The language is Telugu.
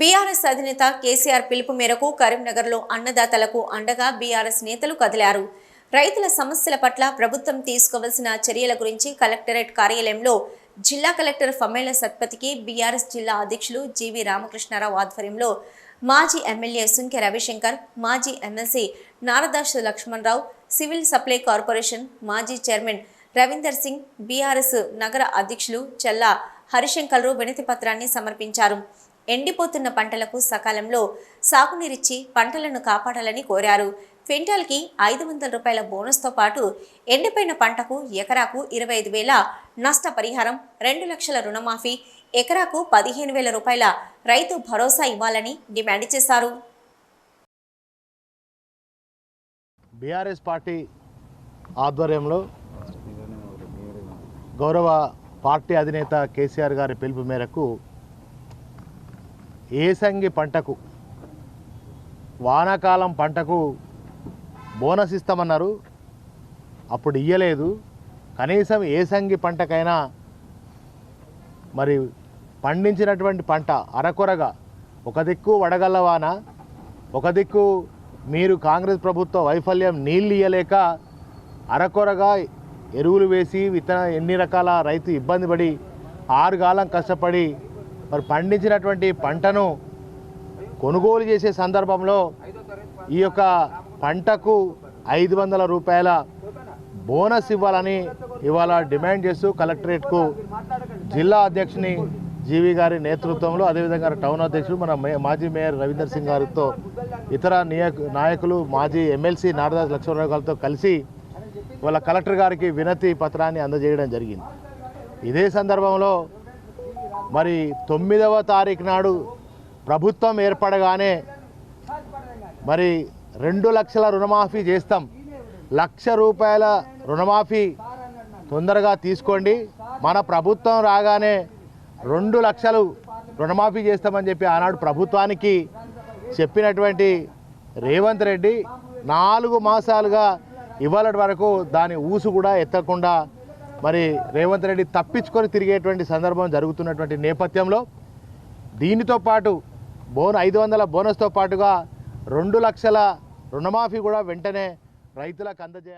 బీఆర్ఎస్ అధినేత కేసీఆర్ పిలుపు మేరకు కరీంనగర్లో అన్నదాతలకు అండగా బీఆర్ఎస్ నేతలు కదిలారు. రైతుల సమస్యల పట్ల ప్రభుత్వం తీసుకోవాల్సిన చర్యల గురించి కలెక్టరేట్ కార్యాలయంలో జిల్లా కలెక్టర్ ఫమేల సత్పతికి బీఆర్ఎస్ జిల్లా అధ్యక్షులు జీవి రామకృష్ణారావు ఆధ్వర్యంలో మాజీ ఎమ్మెల్యే సుంకె రవిశంకర్ మాజీ MLC Naradas Lakshmanarao civil supply corporation మాజీ చైర్మన్ రవీందర్ సింగ్ బీఆర్ఎస్ నగర అధ్యక్షులు చెల్లా హరిశంకర్లు వినతి పత్రాన్ని సమర్పించారు. ఎండిపోతున్న పంటలకు సకాలంలో సాగునీరిచ్చి పంటలను కాపాడాలని కోరారు. క్వింటాల్కి ఐదు వందల రూపాయల బోనస్తో పాటు ఎండిపోయిన పంటకు ఎకరాకు ఇరవై ఐదు వేల నష్టపరిహారం రెండు లక్షల రుణమాఫీ ఎకరాకు పదిహేను వేల రూపాయల రైతు భరోసా ఇవ్వాలని డిమాండ్ చేశారు. బీఆర్ఎస్ పార్టీ ఆధ్వర్యంలో గౌరవ పార్టీ అధినేత కేసీఆర్ గారి పిలుపు మేరకు ఏసంగి పంటకు వానాకాలం పంటకు బోనస్ ఇస్తామన్నారు. అప్పుడు ఇయ్యలేదు. కనీసం ఏసంగి పంటకైనా మరి పండించినటువంటి పంట అరకొరగా ఒక దిక్కు వడగళ్ళ వాన ఒక దిక్కు మీరు కాంగ్రెస్ ప్రభుత్వ వైఫల్యం నీళ్ళు ఇయ్యలేక అరకొరగా ఎరువులు వేసి విత్తన ఎన్ని రకాల రైతు ఇబ్బంది పడి ఆరుగాలం కష్టపడి మరి పండించినటువంటి పంటను కొనుగోలు చేసే సందర్భంలో ఈ యొక్క పంటకు ఐదు వందల రూపాయల బోనస్ ఇవ్వాలని ఇవాళ డిమాండ్ చేస్తూ కలెక్టరేట్కు జిల్లా అధ్యక్షుని జీవి గారి నేతృత్వంలో అదేవిధంగా టౌన్ అధ్యక్షుడు మన మాజీ మేయర్ రవీందర్ సింగ్ గారితో ఇతర నాయకులు మాజీ ఎమ్మెల్సీ నారదాస్ లక్ష్మణరావు గారితో కలిసి వాళ్ళ కలెక్టర్ గారికి వినతి పత్రాన్ని అందజేయడం జరిగింది. ఇదే సందర్భంలో మరి తొమ్మిదవ తారీఖు నాడు ప్రభుత్వం ఏర్పడగానే మరి రెండు లక్షల రుణమాఫీ చేస్తాం. లక్ష రూపాయల రుణమాఫీ తొందరగా తీసుకోండి. మన ప్రభుత్వం రాగానే రెండు లక్షలు రుణమాఫీ చేస్తామని చెప్పి ఆనాడు ప్రభుత్వానికి చెప్పినటువంటి రేవంత్ రెడ్డి నాలుగు మాసాలుగా ఇవాళ వరకు దాని ఊసు కూడా ఎత్తకుండా మరి రేవంత్ రెడ్డి తప్పించుకొని తిరిగేటువంటి సందర్భం జరుగుతున్నటువంటి నేపథ్యంలో దీనితో పాటు బోన్ ఐదు వందల బోనస్తో పాటుగా రెండు లక్షల రుణమాఫీ కూడా వెంటనే రైతులకు అందజేయాలి.